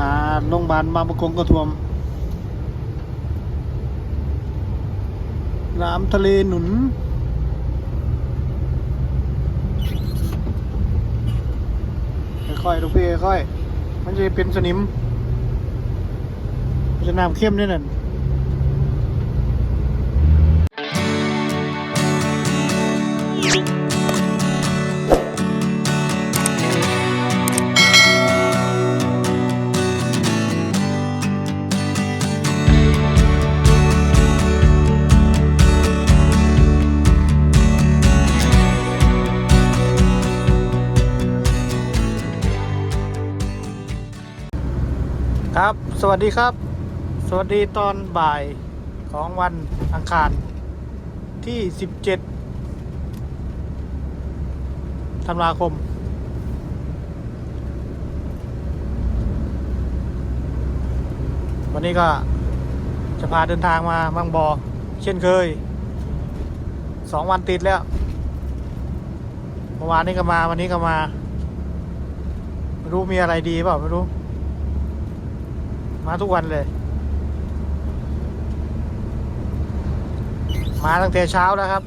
นาโรงพยาบาลบางประกงก็ท่วม น้ำทะเลหนุน ค่อยๆลูกพี่ค่อยๆมันจะเป็นสนิมมันจะน้ำเข้มนี่นั่นครับ สวัสดีครับ สวัสดีตอนบ่ายของวันอังคารที่ 17 ธันวาคม วันนี้ก็จะพาเดินทางมาบางบอเช่นเคยสองวันติดแล้ว เมื่อวานนี้ก็มาวันนี้ก็มา ไม่รู้มีอะไรดีเปล่าไม่รู้ มาทุกวันเลย มาตั้งแต่เช้าแล้วครับ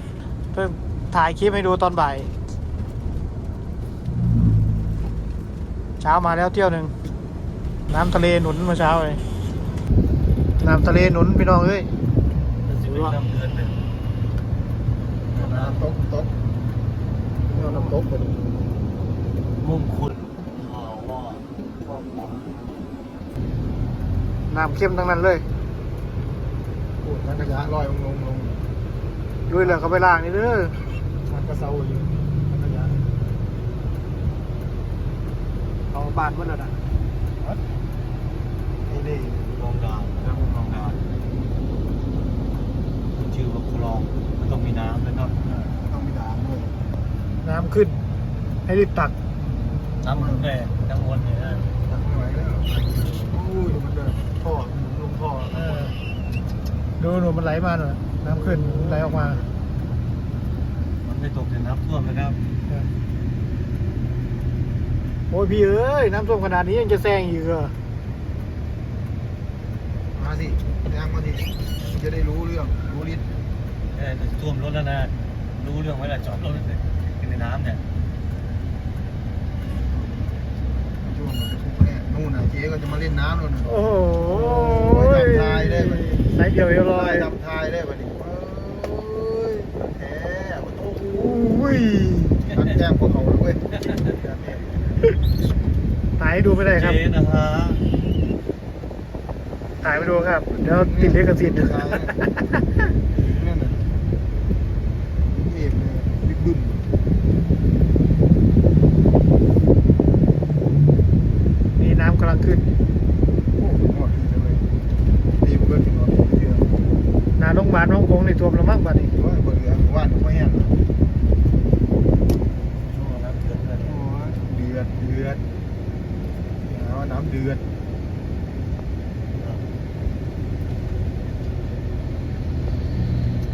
เพิ่งถ่ายคลิปให้ดูตอนบ่าย เช้ามาแล้วเที่ยวหนึ่ง น้ำทะเลหนุนเมาเช้าเลย น้ำทะเลหนุนพี่น้องเอ้ยน้ำเดือนเลยน้ำตกตกน้ำตกไปมุ่งคุณอ๋อว่า น้ำเข้มทั้งนั้นเลยพูดนักขยะลอยลงลงลงด้วยเหลือเขาไปล่างนี่เด้อมันก็เศร้าอยู่นักขยะเอาบานมันแล้วนะนี่นี่คลองดานนะคลองดานมันชื่อว่าคลองมันต้องมีน้ำนะครับต้องมีด่างด้วยน้ำขึ้น ให้รีบตักน้ำมันแรงน้ำวนเนี่ยนะตักไม่ไหวแล้วโอ้ยดูมันเดิน ท่อหมุนลงท่อเออดูหนูมันไหลมาหน่อยน้ำขึ้นไหลออกมามันไม่ตกแต่น้ำท่วมนะครับโอ้ยพี่เอ้ยน้ำท่วมขนาดนี้ยังจะแซงอีกเหรอมาสิย่างมาสิมันจะได้รู้เรื่องรู้ฤทธิ์เออจะท่วมรถแล้วนะรู้เรื่องไว้ละจอดรถเลยในน้ำเนี่ยช่วงมันจะทุกข์แน่นู่นน่ะเจ๊ก็จะมาเล่นน้ำแล้วนะโอ้โหโอ้ยจับทายได้ไหมสายเดียวเอวลอยจับทายได้ป่ะนี่โอ้ยแท้โอ้โหอุ้ยนักแจ้งพวกเขาเลยเว้ยถ่ายให้ดูไม่ได้ครับ เจ๊นะฮะถ่ายไปดูครับ เดี๋ยวติดลิขสิทธิ์นั่นน่ะเอกเลยบิ๊กบึ้ม นี่น้ำกำลังขึ้น โอ้โหหมดดีเลยดีเบิร์ดถึงเราเดือด นาโรงพยาบาลน้องคงในท่วมแล้วมั้งบัดนี้ โอ้ยเบิร์ดเหลืองว่านเขาแห้ง ช่วงน้ำเดือดเลย โอ้ยเดือดเดือด เอาน้ำเดือด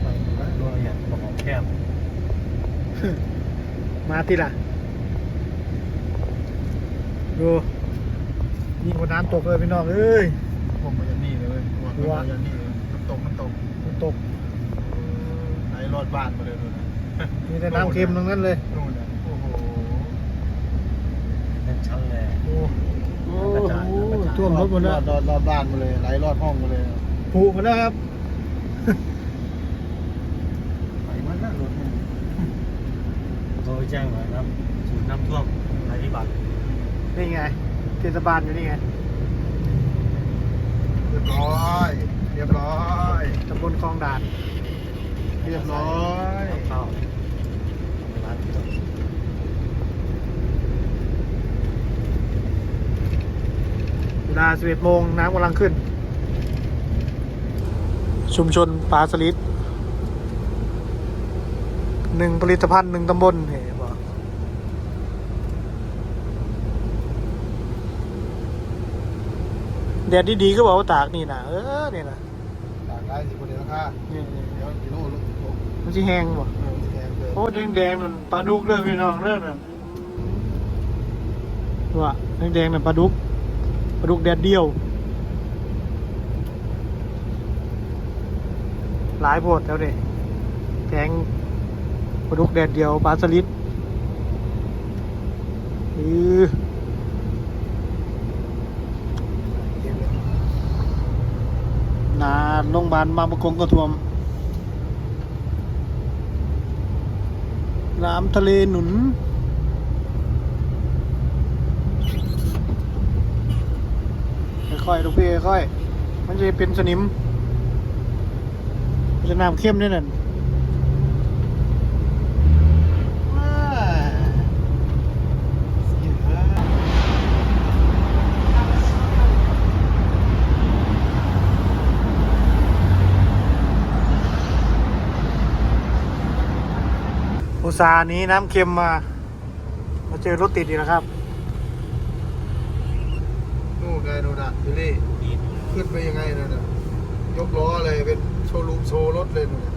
ไปไปตัวอย่างกระบอกแคบมาทีละดูยิงกว่าน้ำตกเลยพี่น้องเอ้ยผมมาอย่างนี้เลยผมมาอย่างนี้เลยมันตกมันตกมันตกไหลรอดบ้านมาเลยนู่นน่ะมีแต่น้ำเค็มตรงนั้นเลยนู่นน่ะโอ้โหนั่นชั้นเลยโอ้โห กระจายกระจายท่วมรถหมดแล้ว รอดรอดบ้านมาเลยไหลรอดห้องมาเลยผูกหมดแล้วครับไหลมันน่ะรถมันโทรไปแจ้งหน่อยครับศูนย์น้ำท่วมภัยพิบัตินี่ไงเทศบาลอยู่นี่ไงเรียบร้อย เรียบร้อย ตำบลคลองด่าน เรียบร้อย น้ำเข้าร้านที่จอด เวลา 11 โมงน้ำกำลังขึ้น ชุมชนปลาสลิดหนึ่งผลิตภัณฑ์หนึ่งตำบลเห็นบอกแดดดีๆก็บอกว่าตากนี่นะเออเนี่ยนะตากได้สิคนเดียวราคานี่เดี๋ยวกิโลลงลงมันจะแห้งบ่เออแพงเลยโอ้แดงๆมันปลาดุกเลยพี่น้องเด้อน่ะว่าแดงๆน่ะปลาดุก ปลาดุกแดดเดียว หลายโพดแล้วเด็แกงปลาดุกแดดเดียวปลาสลิดอือนาโรงพยาบาลบางประกงก็ท่วม น้ำทะเลหนุน ค่อยๆลูกพี่ค่อยๆมันจะเป็นสนิมมันจะน้ำเข้มด้วยนั่นอุตสาห์นี้น้ำเค็มมา มาเจอรถติดอีกแล้วครับ ไงโน่นน่ะยูรี่ขึ้นไปยังไงนั่นน่ะยกล้อเลยเป็นโชว์รูมโชว์รถเลยนู่นน่ะ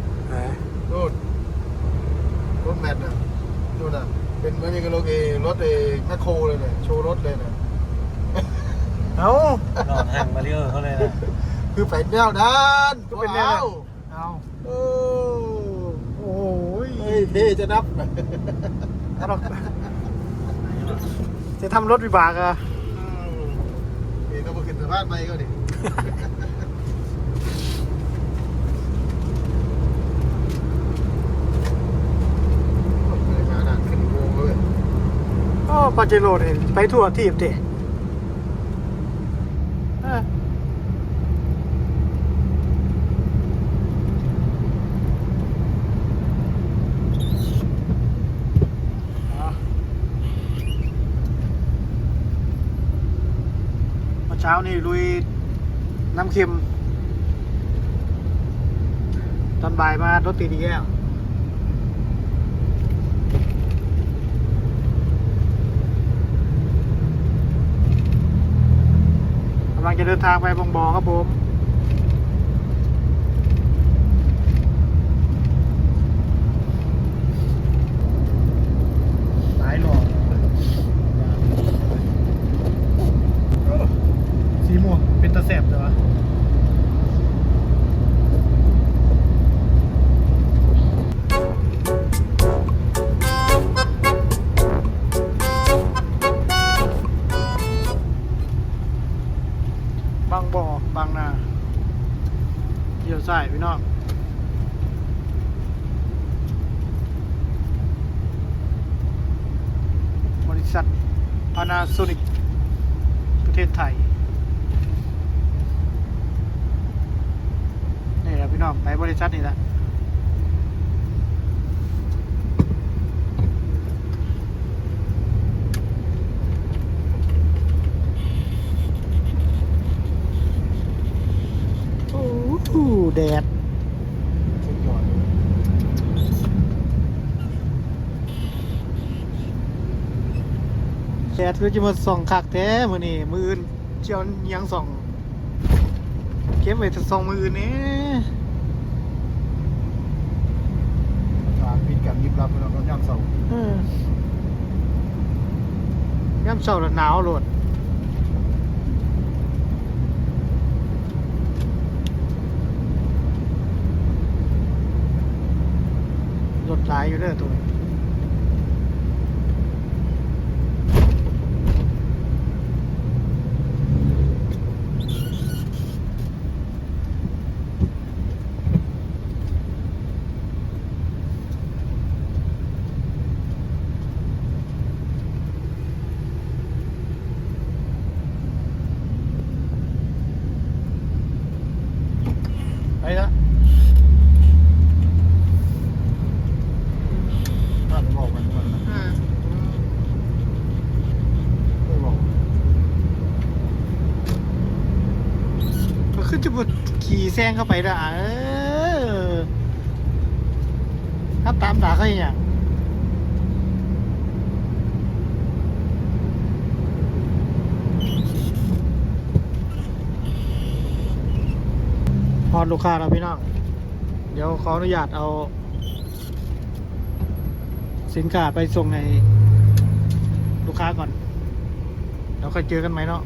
นู่นรถแมทน่ะนู่นน่ะเป็นเหมือนยังกับรถเอรถเอแมคโครเลยเนี่ยโชว์รถเลยเนี่ยเอ้านอนห่างมาเรียกเขาเลยนะคือแผนแนวด้านก็เป็นแนวนั้นว้าวเอาโอ้โอ้ยเฮ้ยเท่จะนับเอาหรอกจะทำรถวิบากอะ นี่ต้องมาขึ้นสะพานไปก็ดิมาหนักขึ้นโค้งเลยอ๋อปาเจโร่เนี่ยไปทั่วทีบเด็เช้านี่ลุยน้ำเค็ม ตอนบ่ายมารถติดอีกแล้วกำลังจะเดินทางไปบองบอครับผม หลายหลอกสีม่ วงเป็นตะแสบเลยวะบางบ่อบางนาเที่ยวใส่พี่น้องบริษัท Panasonic ประเทศไทย นี่แห ละพี่น้องไปบริษัทนี่แหละโอ้โหแดดแดดคือจะมาส่องคักแท้มือนี่มืออื่นเจียวยังส่อง เก็บไว้แต่ส่องมืออื่นนี่า ปิดกันยิบรับเราก็ย่ำเสาเออย่ำเช้าแล้วหนาวโลดรถหลายอยู่เด้อตัวนี้ไปละ ถ้าจะ บอกมันมันนะไม่บอกก็ขึ้นจะบดขี่แซงเข้าไปด่าเออถ้าตามด่าเขาอย่างพอลูกค้าเราพี่น้อง เดี๋ยวขออนุญาตเอา สินค้าไปส่งให้ลูกค้าก่อน แล้วค่อยเจอกันไหมเนาะ